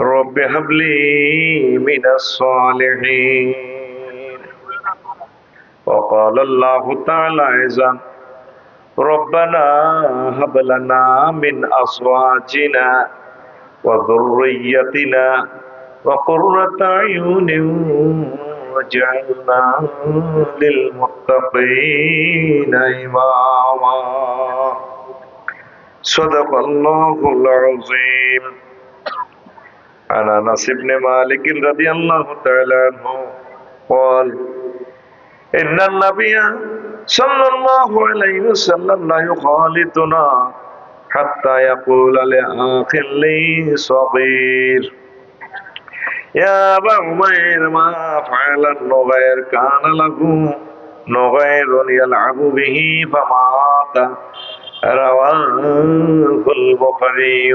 رب هب لي من الصالحين وقال الله تعالى أيضا ربنا هب لنا من أزواجنا وذريتنا وقرة أعين واجعلنا للمتقين إماما صدق الله العظيم عن أنس بن مالك رضي الله تعالى عنه قال إن النبي صلى الله عليه وسلم لا يخالطنا حتى يقول لأخ لي صغير يا أبا عمير ما فعل النغير كان له نغير يلعب به فمات رواه البخاري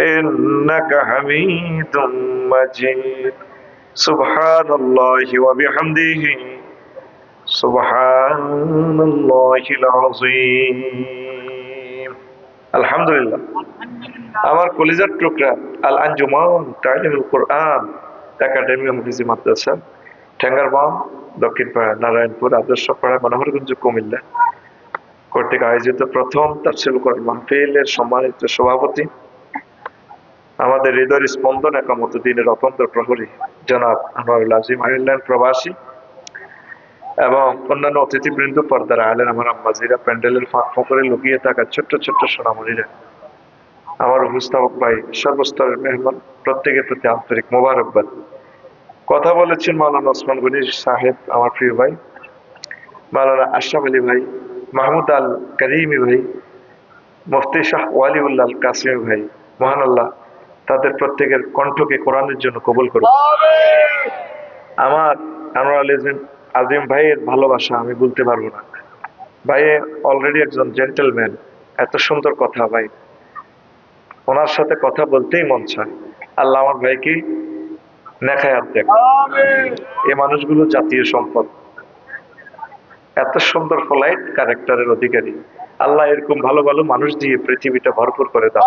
إنك حميد مجيد سبحان الله وبحمده سبحان الله العظيم الحمد لله আমার কলিজার টুকরা আল আঞ্জুমান তালিমুল কোরআন একাডেমি হাফিজি মাদ্রাসা ঠেঙ্গারবাম দক্ষিণ পাড়া নারায়ণপুর আদর্শ পাড়া মনোহরগঞ্জ কুমিল্লা কর্তৃক আয়োজিত প্রথম তাফসিল কোরআন মাহফিলের সম্মানিত সভাপতি আমাদের হৃদয়ের স্পন্দন একামত দিনের অতন্ত্র প্রহরী জনাব আনোয়ারুল আজিম আয়ারল্যান্ড প্রবাসী এবং অন্যান্য অতিথিবৃন্দ, পর্দার আলেন আমার আম্মাজিরা, প্যান্ডেলের ফাঁক ফকরে লুকিয়ে থাকা ছোট্ট ছোট্ট সোনামণিরা, আমার অভিস্তাবক ভাই সর্বস্তরের মেহমান, প্রত্যেকের প্রতি আন্তরিক মোবারকবাদ। কথা বলেছেন মাওলানা ওসমান গনি সাহেব, আমার প্রিয় ভাই, মাওলানা আশরাফ আলী ভাই, মাহমুদ আল করিমি ভাই, মুফতি শাহ ওয়ালিউল্লাহ কাসিমি ভাই, মহান আল্লাহ তাদের প্রত্যেকের কণ্ঠকে কোরআনের জন্য কবুল করুন। আমার আনোয়ার আলী আজিম ভাইয়ের ভালোবাসা আমি বলতে পারব না। ভাই অলরেডি একজন জেন্টেলম্যান এত সুন্দর কথা ভাই। ওনার সাথে কথা বলতেই মন চায়। আল্লাহ আমার ভাইকে নেখায়াত দেখ। এ মানুষগুলো জাতীয় সম্পদ। এত সুন্দর ফলাইট ক্যারেক্টারের অধিকারী। আল্লাহ এরকম ভালো ভালো মানুষ দিয়ে পৃথিবীটা ভরপুর করে দাও।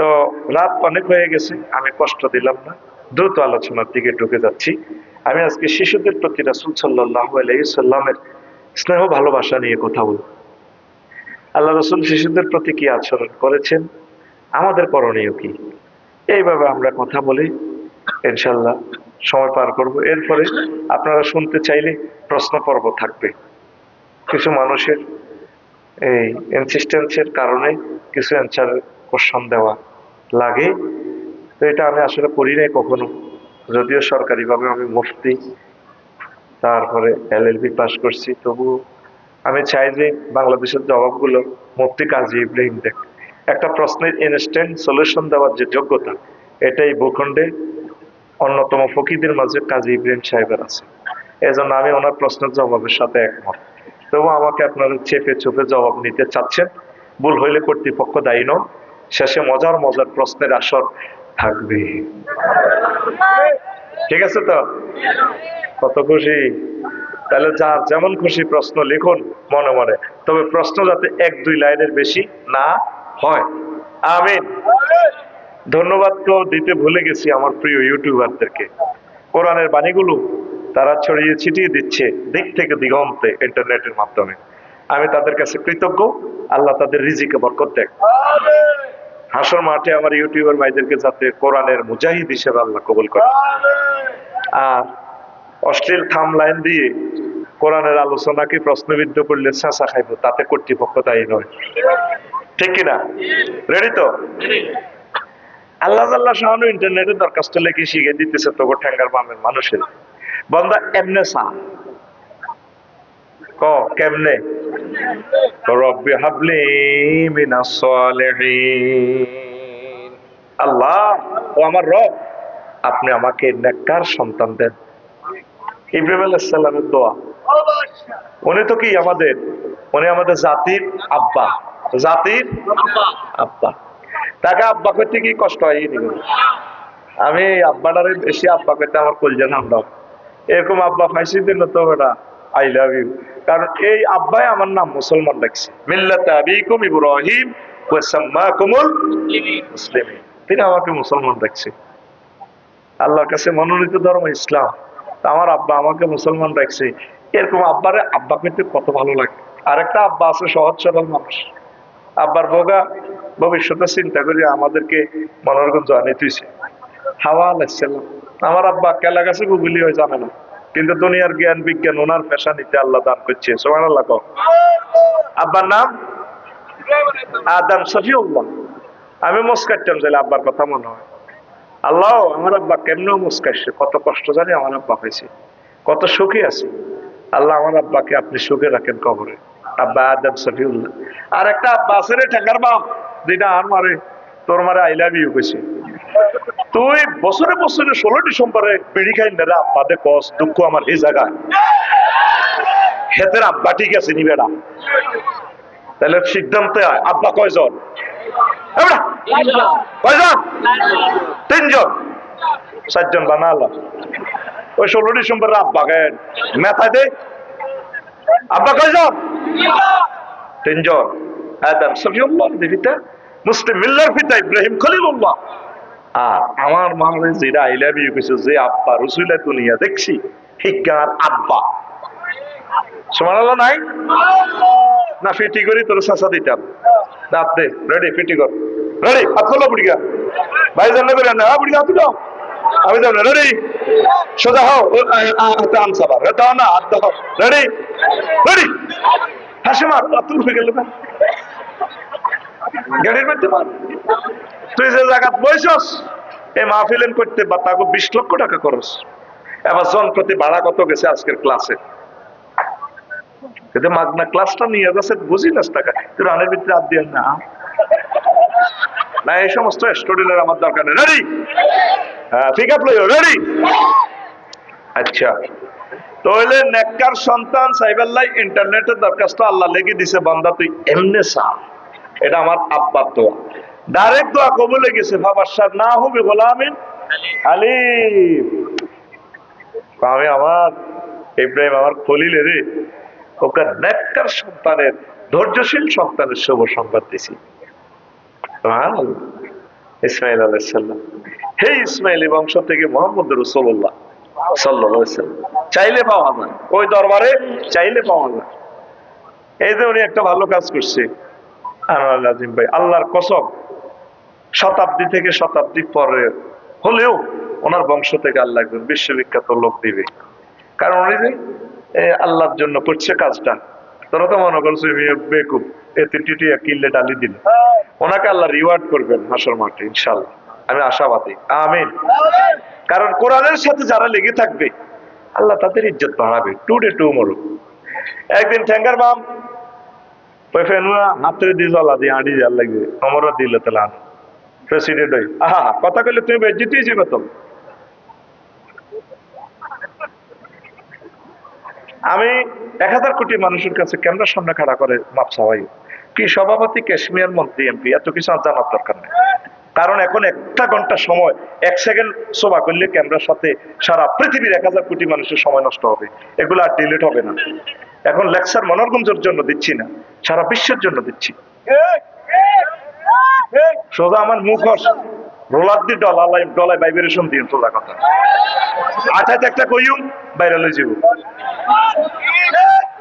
তো রাত অনেক হয়ে গেছে, আমি কষ্ট দিলাম না। দ্রুত আলোচনার দিকে ঢুকে যাচ্ছি। আমি আজকে শিশুদের প্রতি রাসুল সাল্লাহ আলাইসাল্লামের স্নেহ ভালোবাসা নিয়ে কথা বলব। আল্লাহ রসুল শিশুদের প্রতি কি আচরণ করেছেন? আমাদের করণীয় কি? এইভাবে আমরা কথা বলি ইনশাল্লাহ সময় পার করব। এরপরে আপনারা শুনতে চাইলে প্রশ্ন পর্ব থাকবে। কিছু মানুষের এই ইনসিস্টেন্সের কারণে কিছু অ্যান্সার কোশ্চন দেওয়া লাগে। তো এটা আমি আসলে করি নাই কখনো। যদিও সরকারিভাবে আমি মুফতি, তারপরে এল এল পাস করছি। তবু আমি চাই যে বাংলাদেশের জবাবগুলো মুফতি কাজী ইব্রাহিম দেখ। একটা প্রশ্নের ইনস্ট্যান্ট সলিউশন দেওয়ার যে যোগ্যতা, এটাই ভূখণ্ডে অন্যতম ফকিদের মাঝে কাজী ইব্রাহিম সাহেবের আছে। এজন্য আমি ওনার প্রশ্নের জবাবের সাথে একমত। তবু আমাকে আপনারা চেপে চোপে জবাব নিতে চাচ্ছেন। ভুল হইলে কর্তৃপক্ষ দায়ী নয় শেষে মজার মজার প্রশ্নের আসর থাকবে। ঠিক আছে তো? কত খুশি? তাহলে যার যেমন খুশি প্রশ্ন লিখুন মনে মনে। তবে প্রশ্ন যাতে এক দুই লাইনের বেশি না হয়। আমিন। ধন্যবাদ তো দিতে ভুলে গেছি আমার প্রিয় ইউটিউবারদেরকে। কোরআনের বাণীগুলো তারা ছড়িয়ে ছিটিয়ে দিচ্ছে দিক থেকে দিগন্তে ইন্টারনেটের মাধ্যমে। আমি তাদের কাছে কৃতজ্ঞ। আল্লাহ তাদের রিজিকে বরকত দেখ হাসর মাঠে আমার ইউটিউবার ভাইদেরকে যাতে কোরআনের মুজাহিদ হিসেবে আল্লাহ কবুল করে। আর অশ্লীল থাম লাইন দিয়ে কোরআনের আলোচনাকে প্রশ্নবিদ্ধ করলে চাষা খাইব, তাতে কর্তৃপক্ষ দায়ী নয়। ঠিক কিনা? রেডি তো? আল্লাহ আল্লাহ শাহানু ইন্টারনেটে দরখাস্ত লেখে শিখে দিতেছে তোকে ঠ্যাঙ্গার বামের মানুষের। বন্দা এমনে সা ক কেমনে? রব্বি হাবলি মিনাস সালিহিন। আল্লাহ, ও আমার রব, আপনি আমাকে নেককার সন্তান দেন। ইব্রাহিম আলাইহিস সালামের দোয়া। উনি তো কি আমাদের? উনি আমাদের জাতির আব্বা। জাতির আব্বা। তাকে আব্বা করতে কি কষ্ট হয়? আমি আব্বাটারে বেশি আব্বা করতে আমার কলজা নামটা এরকম আব্বা ফাইসি দিল তো ওটা আই লাভ ইউ। কারণ এই আব্বাই আমার নাম মুসলমান রাখছে। মিল্লাত আবিকুম ইব্রাহিম ওয়া সাম্মাকুমুল মুসলিমিন। তিনি আমাকে মুসলমান রাখছে। আল্লাহর কাছে মনোনীত ধর্ম ইসলাম। আমার আব্বা আমাকে মুসলমান রাখছে। এরকম আব্বারে আব্বা করতে কত ভালো লাগে। আরেকটা আব্বা আছে, সহজ সরল মানুষ। আব্বার বোগা ভবিষ্যতে চিন্তা করি আমাদেরকে মনোরঞ্জন জানিয়ে তুইছে হাওয়া আলাইসাল্লাম আমার আব্বা কেলা গাছে গুগলি হয়ে জানে না। কিন্তু দুনিয়ার জ্ঞান, বিজ্ঞান, ওনার পেশা নিতে আল্লাহ দান করছে। সোমান আল্লাহ। আব্বার নাম? আদাম সফিউল্লাহ আমি মুস্কাইতাম যাইলে আব্বার কথা মনে হয়। আল্লাহ, আমার আব্বা কেমনেও মুস্কাইছে কত কষ্ট জানি আমার আব্বা হয়েছে। কত সুখী আছে। আল্লাহ আমার আব্বাকে আপনি সুখে রাখেন কবরে। আব্বা আদম সফিউল্লাহ আর একটা আব্বা আছে রে, ঠেকার বাপ। যেটা আর মারে, তোর মারে আই লাভ ইউ কইছে। তুই বছরে বছরে ষোলো ডিসেম্বরে পিড়ি খাই না আব্বাদে কস, দুঃখ আমার এই জায়গায়। হেতের আব্বা ঠিক আছে নি তাহলে সিদ্ধান্তে আয়। আব্বা কয়জন? কয়জন? তিনজন। চারজন বানালো ওই ষোলো ডিসেম্বর আব্বা গায়েন মেথায় দে। আব্বা কয়জন? তিনজন। আদম সফিউল্লাহ পিতা মুসলিম মিল্লার পিতা ইব্রাহিম খলিলুল্লাহ। আর আমার মামলে যেটা আই লাভ ইউ কিছু যে, আব্বা রসুলা দুনিয়া দেখছি হিজ্ঞার আব্বা। সুমানাল্লাহ নাই? না, ফিটি করি, তোর শাসা দিতাম। দাঁত দে, রেডি, ফিটি কর। রেডি, হাত খোলো বুড়িয়া ভাই জানলে করে না। বুড়িয়া হাত দাও আমি যাও না, রেডি। সোজা হও হাতে আনসা বার দাও না হাত দাও, রেডি। রেডি। হাসি মার হয়ে গেল গাড়ির তুই যে এই করতে বা তাকে বিশ লক্ষ টাকা খরচ। এবার জন প্রতি ভাড়া কত গেছে আজকের ক্লাসে? দরকার হ্যাঁ রেডি আচ্ছা। ইন্টারনেটের দরখাস্ত আল্লাহ লেগে দিছে, বান্দা, তুই এমনে সা এটা আমার আব্বার দোয়া। ডাইরেক্ট দোয়া কবুলে গেছে বাবার সার না হবে গোলামিন আলিম আমি আমার ইব্রাহিম, আমার খলিল রে, ওকে নেককার সন্তানের, ধৈর্যশীল সন্তানের শুভ সংবাদ দিছি। ইসমাইল আলাইসাল্লাম হে ইসমাইলি বংশ থেকে মোহাম্মদ রসুল্লাহ চাইলে পাওয়া যায়। ওই দরবারে চাইলে পাওয়া যায়। এই যে উনি একটা ভালো কাজ করছে। ভাই, আল্লাহর কসম, শতাব্দী থেকে শতাব্দী পরে হলেও ওনার বংশ থেকে আল্লাহ একজন বিশ্ববিখ্যাত লোক দিবে। কারণ উনি যে আল্লাহর জন্য করছে কাজটা। তোরা তো মনে করছ বেকুব, এতে টিটিয়া কিল্লে ডালি দিল। ওনাকে আল্লাহ রিওয়ার্ড করবেন হাসর মাঠে ইনশাল্লাহ আমি আশাবাদী। আমিন। কারণ কোরআনের সাথে যারা লেগে থাকবে, আল্লাহ তাদের ইজ্জত বাড়াবে। টু ডে টু মরু একদিন ঠ্যাঙ্গার বাম কথা কইলে তুমি বেজ্জিত আমি এক হাজার কোটি মানুষের কাছে ক্যামেরার সামনে খাড়া করে মাপ সবাই কি সভাপতি কাশ্মীর মন্ত্রী, এমপি, এত কিছু জানার দরকার নেই। কারণ এখন একটা ঘণ্টা সময়, এক সেকেন্ড শোভা করলে ক্যামেরার সাথে সারা পৃথিবীর এক হাজার কোটি মানুষের সময় নষ্ট হবে? এগুলো আর ডিলিট হবে না। এখন লেকচার মনোরঞ্জনের জন্য দিচ্ছি না, সারা বিশ্বের জন্য দিচ্ছি। সোজা আমার মুখ রোলার দিয়ে ডলালাই ডলায় ভাইব্রেশন দিয়ে সোজা কথা। আঠাতে একটা কইও, বাইরে লই যাব।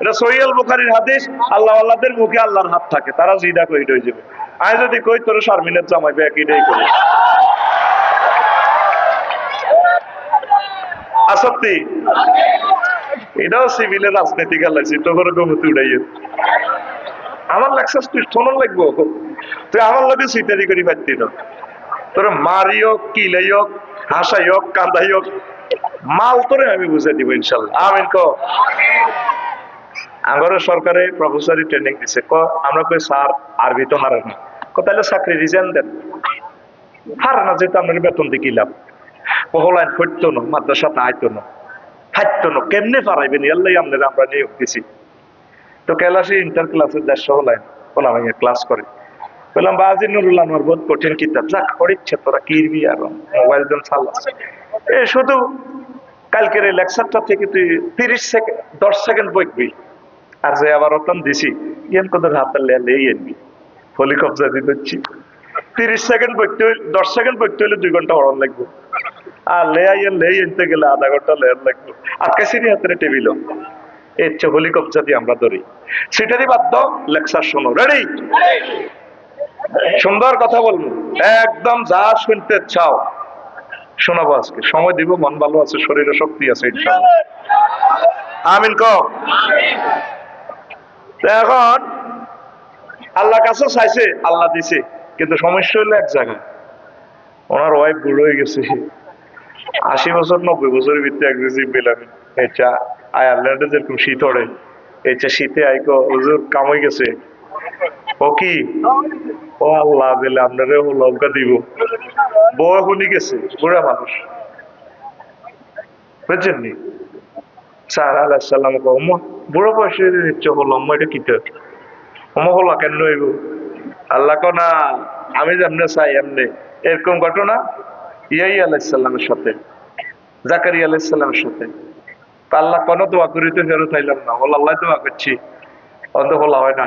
এটা সহিয়াল বুখারীর হাদিস, আল্লাহ আল্লাহদের মুখে আল্লাহর হাত থাকে, তারা জিদা কই হয়ে যাবে। আমি যদি কই তোর শারমিনের জামাই জামাইবে একইটাই করি। আসত্তি এটাও সিভিলের রাজনীতি গালাইছি তো করে গমতি উড়াইয়ে। আমার লাগছে তুই শোনন লাগবো। তুই আমার লগে সিটারি করি পারতি না। তোর মারি হোক, কিলাই হোক, হাসাই হোক, কান্দাই হোক, মাল তোরে আমি বুঝে দিব ইনশাল্লাহ। আমিন ক আমার সরকারে প্রফেসরি ট্রেনিং দিছে। ক, আমরা কই, স্যার আরবি তো হারে না। ক তাহলে চাকরি রিজাইন দেন। হারে না, যেহেতু আপনার বেতন দিয়ে লাভ? পহলাইন ফটতো না মাদ্রাসাতে আইতো না, থাকতো না, কেমনে পারাইবেন? আল্লাহ আপনারা আমরা নিয়োগ দিছি। তো ক্লাসে ইন্টার ক্লাসে দেড়শো হলাইন বললাম আমি ক্লাস করে। বললাম, বাজি নুরুল আনোয়ার, বহুত কঠিন কিতাব। যাক, পড়িচ্ছে তোরা কিরবি আর, মোবাইল জন চালাস এ, শুধু কালকের লেকচারটা থেকে তুই তিরিশ সেকেন্ড দশ সেকেন্ড বইকবি। আর যে আবার অতন দিছি, ইয়ান কোথাও হাতে লেলে এনবি ফলি কবজা দিয়ে দিচ্ছি তিরিশ সেকেন্ড বইতে হইলে, দশ সেকেন্ড বইতে হইলে দুই ঘণ্টা অরণ লাগবে। আর লে আইয়ের লে এনতে গেলে আধা ঘণ্টা লেয়ার লাগবে। আর কাছিরি হাতের টেবিলের চেয়ে হলি দিয়ে আমরা ধরি। সেটারই দাও লেকচার শোনো। রেডি সুন্দর কথা বলব। একদম যা শুনতে চাও। শোনাবো আজকে। সময় দিব, মন ভালো আছে, শরীরে শক্তি আছে, ইনশাআল্লাহ। আমিন ক এখন আল্লাহ কাছে চাইছে, আল্লাহ দিছে। কিন্তু সমস্যা হলো এক জায়গায়, ওনার ওয়াইফ বুড়ো হয়ে গেছে। আশি বছর, নব্বই বছরের ভিত্তি এক কেজি পেলাম। এটা আয়ারল্যান্ডে যেরকম শীত ওড়ে। এটা শীতে আইকো হুজুর কামাই গেছে। ও কি? ও আল্লাহ দিলে আপনারে ও লঙ্কা দিব। বউ শুনি গেছে, বুড়া মানুষ। বুঝছেন নি? স্যার আল্লাহ সাল্লাম কমা বুড়ো বয়সে নিচ্ছে হলো আম্মা এটা কিতে অমা হলো কেন হইব? আল্লাহ না, আমি যেমনে চাই এমনি। এরকম ঘটনা ইয়াই আলাইসাল্লামের সাথে জাকারি আলাইসাল্লামের সাথে। তা আল্লাহ কোনো দোয়া করিতে ফেরত আইলাম না। বল আল্লাহ দোয়া করছি অন্ত বলা হয় না।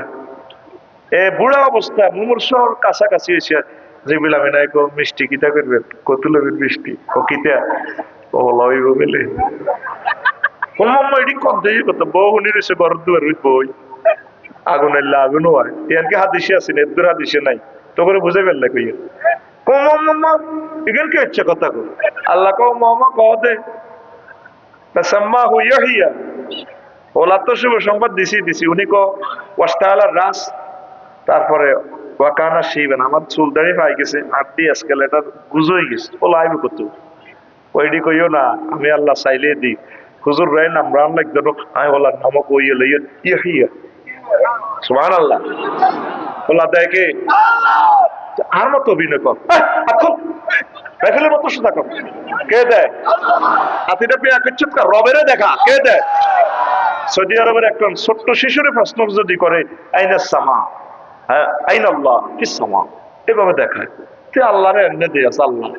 এ বুড়া অবস্থা, মুমূর্ষর কাছাকাছি এসে যেগুলো আমি নাই মিষ্টি কিতা করবে কত লবের মিষ্টি। ও কিতা? ও লইব বলে এটি কম দিয়ে কত আগুন এলে আগুন হয় ইয়ানকে হাদিসে আছে এদুর হাদিসে নাই তো করে বুঝে ফেললে কইয়া এখান কি হচ্ছে কথা কো আল্লাহ কো মামা কহ দে সাম্মা হুইয়া হিয়া ওলা তো শুভ সংবাদ দিছি দিছি উনি কো ওয়াস্তালার রাস তারপরে ওয়াকানা শিবেন আমার চুল দাঁড়িয়ে পাই গেছে আটটি এসকেলেটার গুজোই গেছে ওলা আইবে কত ওইডি কইও না আমি আল্লাহ চাইলে দি হুজুর রাই নাম রান লাগ দেব আমি ওলা নামক ওইয়ে লইয়ে, ইয়া সুবহান আল্লাহ ওলা দেখে আর মতো অভিনয় কর। এখন রাইফেলের মতো সুদা কর। কে দেয়? হাতিটা পেয়ে একচ্ছুত কর। রবেরে দেখা। কে দেয়? সৌদি আরবের একজন ছোট্ট শিশুরে প্রশ্ন যদি করে, আইনা সামা? হ্যাঁ আইন আল্লাহ, কি সামা? এভাবে দেখায়। তুই আল্লাহরে এমনি দিয়ে আল্লাহ।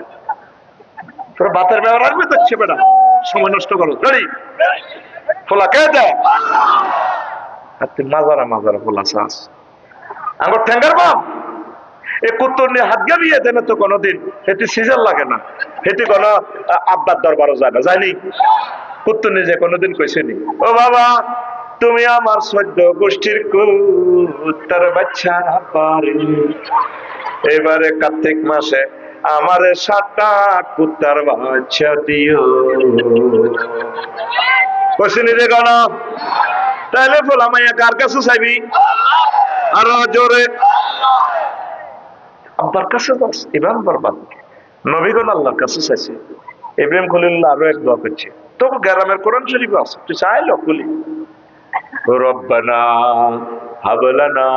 তোর বাতের ব্যবহার রাখবে তো ছেবে না সময় নষ্ট করো। ফোলা কে দেয়? মাজারা মাজারা ফোলা চাস আমার ঠ্যাঙ্গার বাম। এ কুত্তর নিয়ে হাত গাবিয়ে দেন তো কোনোদিন। এটি সিজন লাগে না। এটি কোনো আব্বার দরবারও যায় না। যায়নি। কুত্তর নিজে কোনোদিন কইসেনি ও বাবা, তুমি আমার সদ্য গোষ্ঠীর কুত্তার বাচ্চা পারে। এবারে কার্তিক মাসে আমার সাতটা কুত্তার বাচ্চা দিও। কোশ্চেন যে কেন তাহলে ফোলা মাইয়া কার কাছে চাইবি? আর জোরে। আব্বার কাছে বরবাদ নবীগণ আল্লাহর কাছে চাইছে। ইব্রাহিম খলিল্লাহ আরও এক দোয়া করছে। তো গ্রামের কোরআন শরীফ আছে, তুই চাইল রব্বানা হাবলানা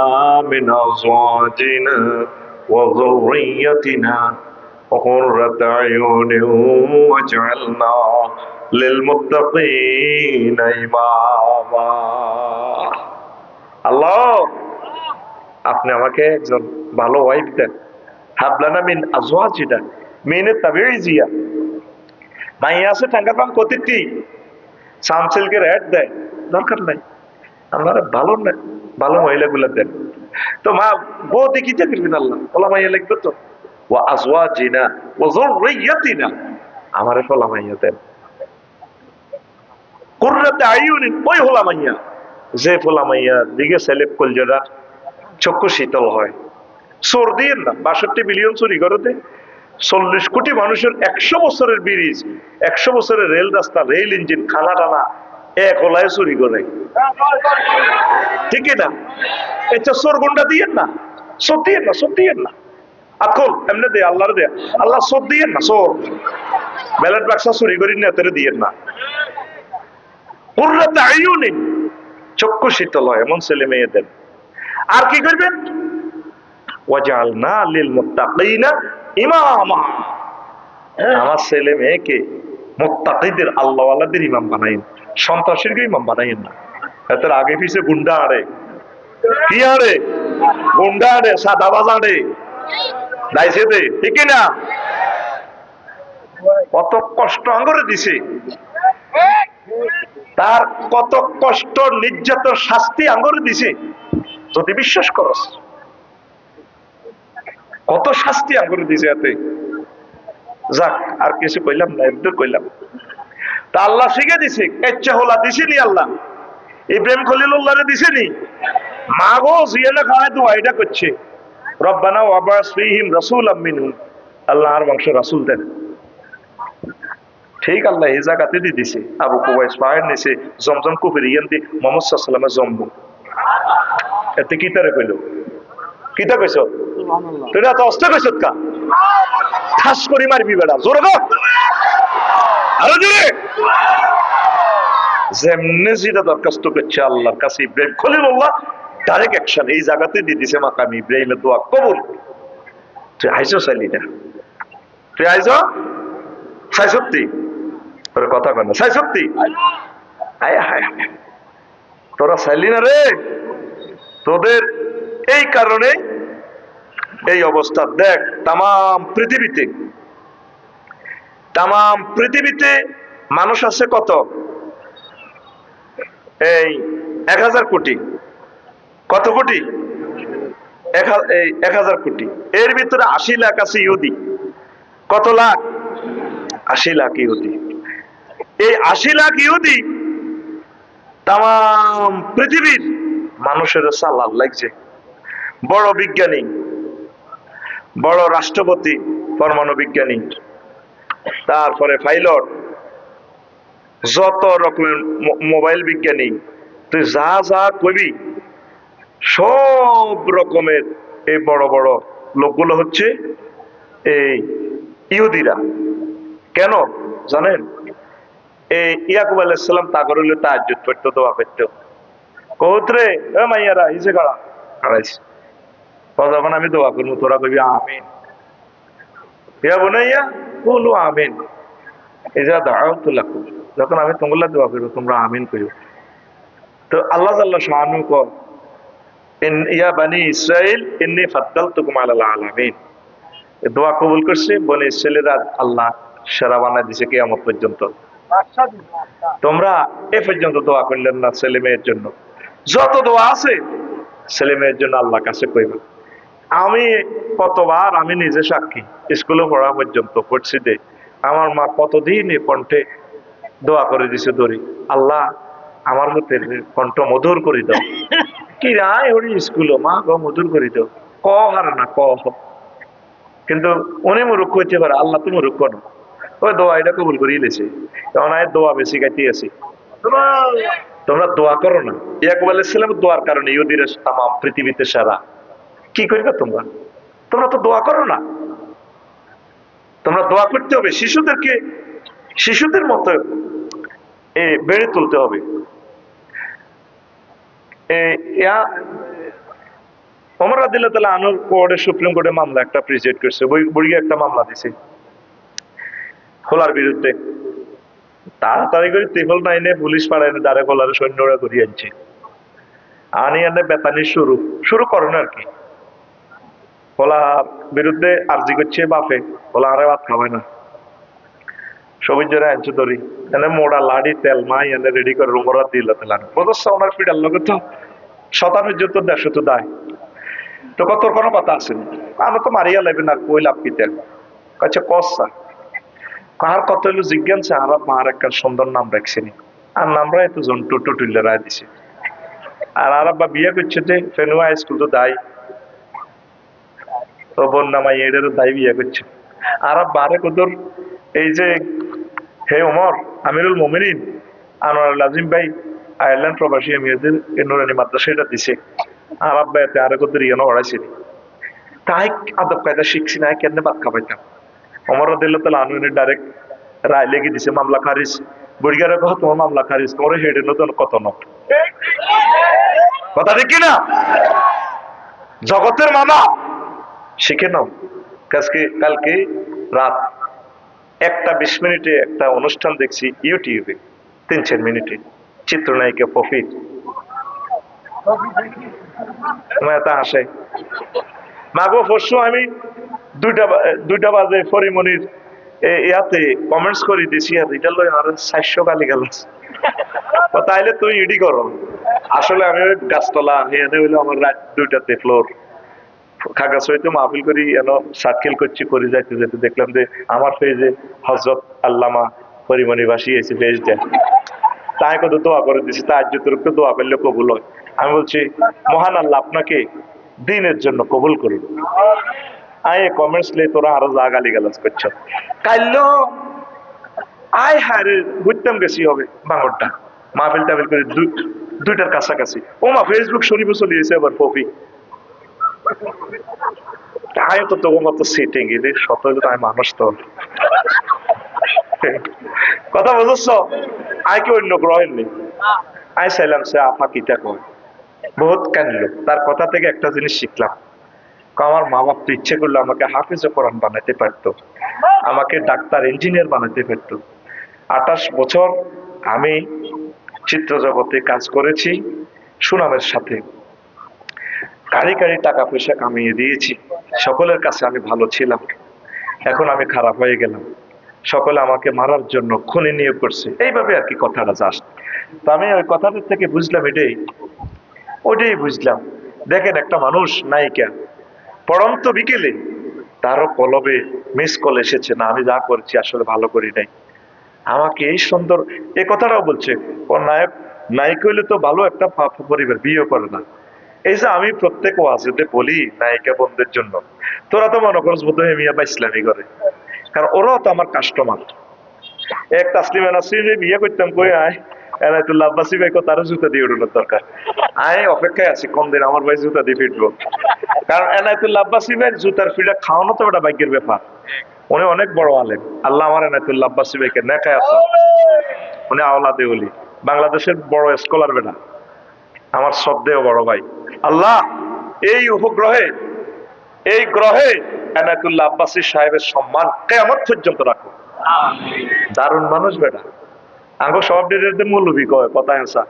মিন আজওয়াজিনা ওয়া যুররিয়াতিনা قرة أعين واجعلنا للمتقين إماما আল্লাহ আপনি আমাকে একজন ভালো ওয়াইফ দেন হাবলানা মিন আজওয়াজিনা মিনে তাবিজিয়া মাইয়া আছে টাঙ্গার পাম কতিটি সানসিল্কের অ্যাড দেয় দরকার নাই আপনারা ভালো না ভালো মহিলাগুলো দেন তো মা বউ দেখি চাকরি আল্লাহ ওলা মাইয়া লাগবে তো আমারে যে দিকে চক্ষু শীতল হয়। না, বাষট্টি চুরি করতে। চল্লিশ কোটি মানুষের একশো বছরের ব্রিজ, একশো বছরের রেল রাস্তা, রেল ইঞ্জিন খানা টানা এক হলায় চুরি করে। ঠিক না? এটা চোর গুন্ডা দিয়ে না? সত্যি না সত্যি না? আতকল এমনি আল্লাহর আল্লাহ দিয়ে না চোর ব্যালট বাক্সা চুরি করি না। না চক্ষু শীতল হয়, এমন ছেলে মেয়েদের। আর কি করবেন? লিল মুত্তাকিনা ইমামা। আমার ছেলে মেয়েকে মুত্তাকিদের, আল্লাহওয়ালাদের ইমাম বানাইন সন্ত্রাসীর ইমাম বানাইন না। এদের আগে পিছে গুন্ডা আরে কি আরে গুন্ডা আড়ে, সাদাবাজ আড়ে। ঠিক না? কত কষ্ট আঙ্গরে দিছে। তার কত কষ্ট শাস্তি আঙ্গরে দিছে। যদি বিশ্বাস করস কত শাস্তি আঙ্গুর দিছে এতে। যাক, আর কিছু কইলাম না একদম কইলাম। তা আল্লাহ শিখে দিছে ইচ্ছা হোলা দিছেনি আল্লাহ। ইব্রাহিম খলিলুল্লাহরে দিছেনি। মা গো জিয়ানা খাওয়ায় দোয়া এটা করছে। রব্বানা ওয়াবাস ফিহিম রাসূলাম মিনহুম আল্লাহ বংশ রাসূল দেন। ঠিক আল্লাহ এই জায়গাতে দিয়ে দিছে। আবু কুবাইস পায়ের নিচে জমজম কুফির ইয়ান্তি মোহাম্মদ সাল্লামের জম্বু এতে কিতারে কইল? কিতা কইছ? তুই না তো অস্ত্র কইছ কা? ঠাস করি মারবি বেড়া। জোরে গো আরও জোরে। যেমনে যেটা দরখাস্ত করছে আল্লাহর কাছে ইব্রাহিম খলিলুল্লাহ ডাইরেক্ট অ্যাকশন এই জায়গাতে দিয়ে দিছে মাকাম ইব্রাহিমের দোয়া কবুল। তুই আইসো চাইলি না তুই আইসো? সাই সত্যি তোর কথা কয় না সাই সত্যি হায় হায় তোরা চাইলি না রে। তোদের এই কারণে এই অবস্থা। দেখ তাম পৃথিবীতে তাম পৃথিবীতে মানুষ আছে কত? এই এক হাজার কোটি। কত কোটি? এক হাজার কোটি। এর ভিতরে আশি লাখ আছে ইহুদি। কত লাখ? আশি লাখ ইহুদি। এই আশি লাখ ইহুদি তাম পৃথিবীর মানুষের সালাদ লাগছে। বড় বিজ্ঞানী, বড় রাষ্ট্রপতি, পরমাণু বিজ্ঞানী, তারপরে পাইলট, যত রকমের মোবাইল বিজ্ঞানী, তুই যা যা কবি সব রকমের এই বড় বড় লোকগুলো হচ্ছে এই ইহুদিরা। কেন? জানেন? এই ইয়াকুব আলাইসাল্লাম তাগর হইলে তাহাজ্জুদ পড়তো, দোয়া করতো। কৌত্রে মাইয়ারা ইসে কাড়া কাড়াইছে তখন আমি দোয়া করব তোরা কবি আমিন। ইয়া আমিন। এই যা দাঁড়াও তো যখন আমি তোমরা দোয়া করব, তোমরা আমিন করো তো আল্লাহ আল্লাহ শাহানু কর এ আল্লাহ এ কাছে আমি কতবার আমি নিজে সাক্ষী, স্কুলে পড়া পর্যন্ত পড়ছি দে। আমার মা কতদিন এই কণ্ঠে দোয়া করে দিছে দড়ি। আল্লাহ আমার মতে কণ্ঠ মধুর করে দাও। কি রায় হরি স্কুল, মা গো মধুর করে দাও ক হার না ক। কিন্তু উনি মুরুক্ষ হইতে পারে আল্লাহ তো মুরুক্ষ না। ওই দোয়া এটা কবুল করিয়ে লেছে। কারণ আয় দোয়া বেশি গাইতে আছি। তোমরা দোয়া করো না। ইয়াকুব আলাইসালাম দোয়ার কারণে ইহুদির তাম পৃথিবীতে সারা। কি করবে তোমরা? তোমরা তো দোয়া করো না। তোমরা দোয়া করতে হবে। শিশুদেরকে, শিশুদের মতো এ বেড়ে তুলতে হবে। ইয়া- ওমর তালা আনুর কোর্টে, সুপ্রিম কোর্টে মামলা, একটা প্রেজেন্ট করছে, বই- একটা মামলা দিছে, খোলার বিরুদ্ধে। তাড়াতাড়ি করে ত্রিপল নাইনে পুলিশ পাড়ায় দাঁড়ে খোলার সৈন্যরা ঘুরিয়ে আনছে। আনি আনে বেতানি শুরু শুরু করো না আর কি। ওলার বিরুদ্ধে আর্জি করছে বাপে ওলা আরে ভাত খাবে না। সবুজ জোরে ধরি। এনে মোড়া লাড়ি, তেল মাই, এনে রেডি করে রুমরা দিল তেলান। বুঝছ ওনার পিডার লগে তো তো দায়। তো কোনো কথা আমি তো মারিয়া না, কই লাভ কি তেল? কাছে কসা কার কত হইল মার একটা সুন্দর নাম আর নামরা এত রায় দিছে। আর আর আব্বা বিয়ে করছে যে, ফেনুয়া স্কুল তো দায়। ও বন্যা মাই এটারও দায় বিয়ে করছে। এই যে হে ওমর, আমিরুল মোমিনিন, আনোয়ার লাজিম ভাই, আয়ারল্যান্ড প্রবাসী আমিরদের নুরানি মাদ্রাসা এটা দিছে। আর আব্বা এতে আরে কদর ইয়ানো পড়াইছে তাই আদব কায়দা শিখছি না কেন বাদ খাবাইতাম অমর দিল তাহলে আনুনের ডাইরেক্ট রায় লেগে দিছে, মামলা খারিজ। বুড়িগারে কহ তোমার মামলা খারিজ তোমার হেডে নতুন কত কথা ঠিক না জগতের মামা, শিখে নাও। কালকে রাত একটা বিশ মিনিটে একটা অনুষ্ঠান দেখছি ইউটিউবে, তিন চার মিনিটে। চিত্রনায়িকা পফির মেয়েটা হাসে। মাগো পরশু আমি দুইটা দুইটা বাজে ফরিমনির ইয়াতে কমেন্টস করে, দিছি, আর এটা লই আর চারশো গালি গেল তাইলে তুই ইডি করো। আসলে আমি গাছতলা এনে হইল আমার রাত দুইটাতে ফ্লোর খাগাছ হইতে মাহফিল করি, এন সার্কেল করছি, করে যাইতে যেতে দেখলাম যে আমার পেজে হজরত আল্লামা পরিমণি বাসী এসে পেজ দেয়। তাই কত দোয়া করে দিছি তার যতটুকু দোয়া করলে কবুল হয়। আমি বলছি, মহান আল্লাহ, আপনাকে দিনের জন্য কবুল করুন। আয় কমেন্টস লে তোরা আরও যা গালি গালাজ করছ। কাইল আয় হারে বুঝতাম গেছি হবে বাঙরটা মাহফিল টাফিল করে, দুই, দুইটার কাছাকাছি। ও মা ফেসবুক শরীফে চলিয়েছে আবার পপি। আয় তো তখন মতো এদের শত হইলে তো আমি মানুষ তো। কথা বুঝছ? আয় কি অন্য গ্রহের নেই আয় চাইলাম সে আফা কিটা কয়। বহুত কানলো তার কথা থেকে একটা জিনিস শিখলাম। আমার মা বাপ তো ইচ্ছে করলে আমাকে হাফিজ কোরআন বানাতে পারতো। আমাকে ডাক্তার ইঞ্জিনিয়ার বানাতে পারতো। আঠাশ বছর আমি চিত্র জগতে কাজ করেছি সুনামের সাথে। কারি কারি টাকা পয়সা কামিয়ে দিয়েছি। সকলের কাছে আমি ভালো ছিলাম। এখন আমি খারাপ হয়ে গেলাম। সকলে আমাকে মারার জন্য খুনি নিয়োগ করছে। এইভাবে আর কি কথাটা যাস। তো আমি ওই কথাটার থেকে বুঝলাম এটাই। ওটাই বুঝলাম। দেখেন একটা মানুষ নায়িকা। পড়ন্ত বিকেলে তারও কলবে মিস কল এসেছে, না, আমি যা করছি আসলে ভালো করি নাই। আমাকে এই সুন্দর, এ কথাটাও বলছে ও নায়ক নায়ক হইলে তো ভালো একটা পরিবার বিয়ে করে না। এই যে আমি প্রত্যেক ওয়াজেতে বলি নায়িকা বন্ধুদের জন্য, তোরা তো মনে করস বোধ মিয়া বা ইসলামী করে। কারণ ওরাও তো আমার কাস্টমার এক তাসলিমা নাসরিনে বিয়ে করতাম কই আয়? এনায়তুল্লাহ আব্বাসি ভাই তারও জুতা দিয়ে দরকার। আয়, অপেক্ষায় আছি কোন দিন আমার ভাই জুতা দিয়ে ফিটবো। কারণ ভাই জুতার ফিটা খাওয়ানো তো একটা ভাগ্যের ব্যাপার। উনি অনেক বড় আলেম। আল্লাহ আমার এনায়তুল্লাহ আব্বাসি ভাইকে নেকায় আছে উনি আওলাদে উলি বাংলাদেশের বড় স্কলার বেটা। আমার শ্রদ্ধেয় বড় ভাই। আল্লাহ এই উপগ্রহে এই গ্রহে এনায়তুল্লাহ আব্বাসী সাহেবের সম্মান কেমন পর্যন্ত রাখো। দারুণ মানুষ বেটা। আঙ্গো সব ডিরেতে মৌলবি কয় কথা হেসা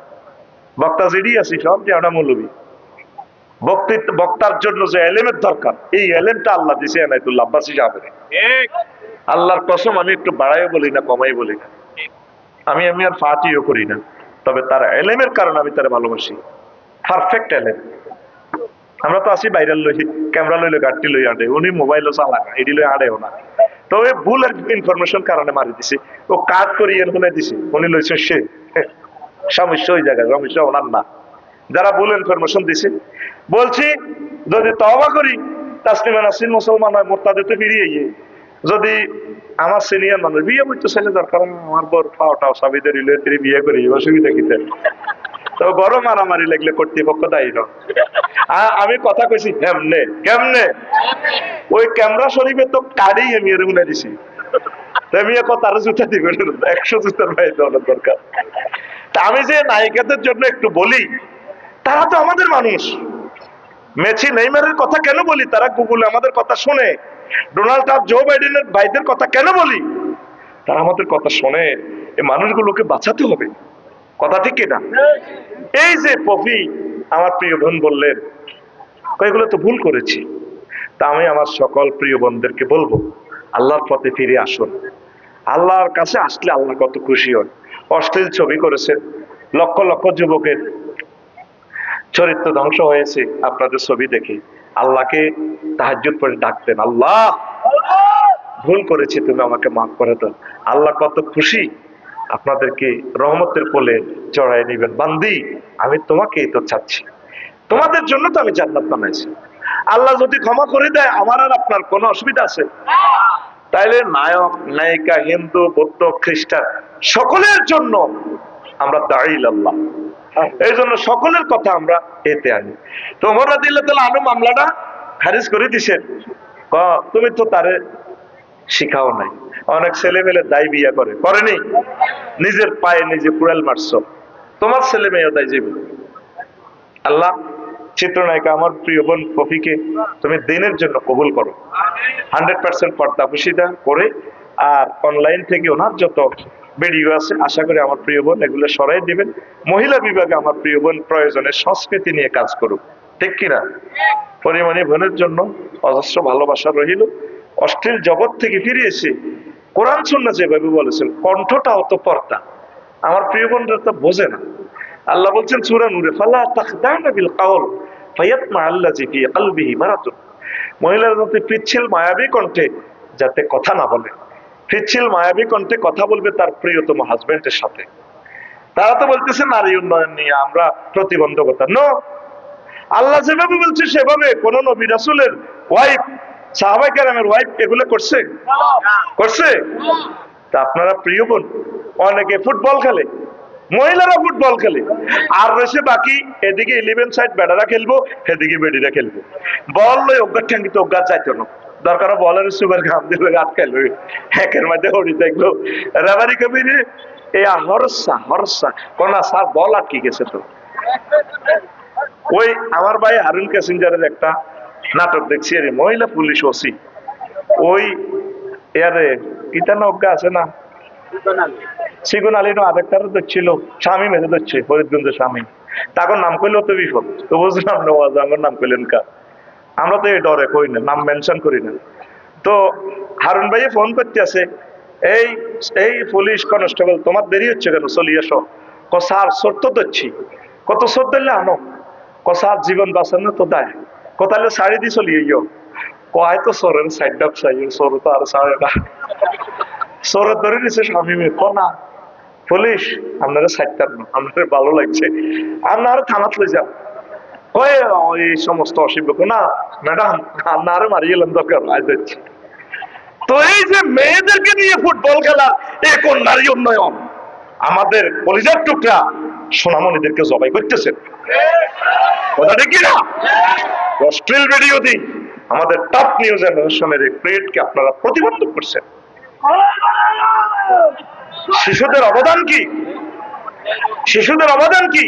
বক্তা যেডি আছি সব যে আমরা মৌলবি। বক্তৃত্ব বক্তার জন্য যে এলেমের দরকার এই এলেমটা আল্লাহ দিছে এনায়তুল্লাহ আব্বাসী সাহেবের। আল্লাহর কসম আমি একটু বাড়াইও বলি না কমাই বলি না। আমি আমি আর ফাটিও করি না। তবে তার এলেমের কারণে আমি তারা ভালোবাসি। পারফেক্ট এলেম। আমরা তো আসি বাইরের লই, ক্যামেরা লইলে গাড়ি লই আডে, উনি মোবাইলও চালা না লই আডেও না। তো ওই ভুল ইনফরমেশন কারণে মারি দিছে। ও কাজ করি এর হলে দিছে, উনি লইছে সে। সমস্যা ওই জায়গায়, সমস্যা ওনার না। যারা ভুল ইনফরমেশন দিছে, বলছি, যদি তওবা করি, তাসলিমা নাসরিন মুসলমান হয় তো ফিরিয়ে গিয়ে যদি আমার সিনিয়র মানুষ, বিয়ে করতে ছেলে দরকার আমার বর পাওটাও সাবিদের রিলেটিভ বিয়ে করি অসুবিধা কিতে বড় মারামারি লাগলে কর্তৃপক্ষ দায়ী নয়। আমি কথা কইছি, কেমনে? কেমনে? ওই ক্যামেরা শরীফে তো কাড়ি আমি এর উনে দিছি। আমি জুতা দিবে, একশো জুতার ভাই দরকার। তা আমি যে নায়িকাদের জন্য একটু বলি, তারা তো আমাদের মানুষ। মেসি নেইমারের কথা কেন বলি? তারা গুগলে আমাদের কথা শুনে ডোনাল্ড ট্রাম্প, জো বাইডেনের ভাইদের কথা কেন বলি? তারা আমাদের কথা শোনে। এই মানুষগুলোকে বাঁচাতে হবে। কথা ঠিক কিনা? এই যে পপি, আমার প্রিয় বোন বললেন কয়েকগুলো তো ভুল করেছি। তা আমি আমার সকল প্রিয় বোনদেরকে বলব, আল্লাহর পথে ফিরে আসুন। আল্লাহর কাছে আসলে আল্লাহ কত খুশি হয় অশ্লীল ছবি করেছেন, লক্ষ লক্ষ যুবকের চরিত্র ধ্বংস হয়েছে আপনাদের ছবি দেখে। আল্লাহকে তাহাজ্জুদ করে ডাকতেন, আল্লাহ, ভুল করেছি, তুমি আমাকে মাফ করে দাও। আল্লাহ কত খুশি, আপনাদেরকে রহমতের কোলে চড়াই নিবেন। বান্দি, আমি তোমাকেই তো চাচ্ছি। তোমাদের জন্য তো আমি জান্নাত বানাইছি। আল্লাহ যদি ক্ষমা করে দেয়, আমার আর আপনার কোনো অসুবিধা আছে? তাইলে নায়ক, নায়িকা, হিন্দু, বৌদ্ধ, খ্রিস্টান, সকলের জন্য আমরা দাঁড়িয়ে আল্লাহ। এই জন্য সকলের কথা আমরা এতে আনি। তো ওমর মামলাটা খারিজ করে দিছেন তুমি তো তারে শিখাও নাই। অনেক ছেলে মেলে দায় বিয়া করে। করেনি নিজের পায়ে নিজে কুড়াল মারছো। তোমার ছেলে মেয়েও দায় যাবে আল্লাহ চিত্রনায়িকা আমার প্রিয় বোন কফিকে তুমি দিনের জন্য কবুল করো। হান্ড্রেড পার্সেন্ট পর্দা করে আর অনলাইন থেকে ওনার যত ভিডিও আছে। আশা করি আমার প্রিয় বোন এগুলো সরাই দিবেন। মহিলা বিভাগে আমার প্রিয় বোন প্রয়োজনে সংস্কৃতি নিয়ে কাজ করুক। ঠিক কিনা? পরিমাণে বোনের জন্য অজস্র ভালোবাসা রহিল। অশ্লীল জগৎ থেকে ফিরে এসে কোরআন সুন্না যেভাবে বলেছেন, কণ্ঠটা অত পর্দা। আমার প্রিয় বোনরা তো বোঝে না। আল্লাহ বলছেন সূরা নূরে, ফালা তাখদানা মহিলারা যাতে পিচ্ছিল, মায়াবী কণ্ঠে যাতে কথা না বলে। পিচ্ছিল মায়াবী কণ্ঠে কথা বলবে তার প্রিয়তম হাজবেন্ডের সাথে। তারা তো বলতেছে, নারী উন্নয়ন নিয়ে আমরা প্রতিবন্ধকতা। নো আল্লাহ যেভাবে বলছে, সেভাবে কোন নবী রাসুলের ওয়াইফ সাহাবাই কেরামের ওয়াইফ এগুলো করছে? করছে? তা আপনারা প্রিয় বোন, অনেকে ফুটবল খেলে, মহিলারা ফুটবল খেলে, আর রয়েছে বাকি, এদিকে ইলেভেন সাইড ব্যাটারা খেলব এদিকে বেডিরা খেলব। বল লই অজ্ঞাত ঠ্যাঙ্গিতে অজ্ঞাত যাইতো না। দরকার বলের সুগার ঘাম দিলে আটকাইলো একের মধ্যে হরি দেখল। রাবারি কবিরে, এ হরসা হরসা, কোনা স্যার বল আটকে গেছে তো। ওই আমার ভাই হারুন ক্যাসেঞ্জারের একটা নাটক দেখছি আরে মহিলা পুলিশ ওসি। ওই এয়ারে ইতানা অজ্ঞা আছে না? সিগুন আলী নো আরেকটার দেখছিল স্বামী মেরে ধরছে ফরিদগঞ্জের স্বামী। তাকে নাম করলেও তো বিপদ। তো বুঝলাম না আমার নাম করলেন কা আমরা তো এই ডরে কই না, নাম মেনশন করি না। তো হারুন ভাই ফোন করতে আছে এই এই পুলিশ কনস্টেবল, তোমার দেরি হচ্ছে কেন? চলি এসো। ক, স্যার সত্য ধরছি কত সত্য দিলে আনো। ক, স্যার, জীবন বাঁচানো তো দেয়। কোথালে শাড়ি দিয়ে চলি ইয়ো কয় তো সরের সাইড ডাক চাই সর তো আর সাড়ে না। সরের ধরে নিছে স্বামী মেয়ে। ক, না, পুলিশ, আপনারা সাইডটার না আপনার ভালো লাগছে। আপনারা থানাত লই যান এই সমস্ত অসুবিধা। তো এই যে মেয়েদেরকে নিয়ে ফুটবল খেলা, এ কোন নারী উন্নয়ন? আমাদের কলিজার টুকরা সোনামণিদেরকে জবাই করতেছেন। কথা ঠিক না? অস্ট্রেল আমাদের টপ নিউজ অ্যান্ড এই প্রেটকে আপনারা প্রতিবন্ধক করছেন। শিশুদের অবদান কি? শিশুদের অবদান কি?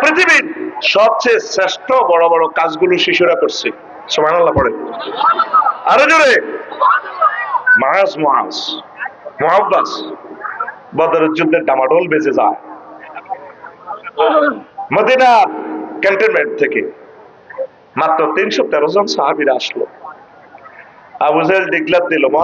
পৃথিবীর সবচেয়ে শ্রেষ্ঠ বড় বড় কাজগুলো শিশুরা করছে। সমান আল্লাহ পড়ে আরও জোরে। মাহাজ, মহাজ। মহাব্বাস। বদরের যুদ্ধের ডামাডোল বেজে যায়। মদিনা ক্যান্টনমেন্ট থেকে মাত্র তিনশো তেরো জন সাহাবিরা আসলো। আবু জাহেল ডিগলার দিল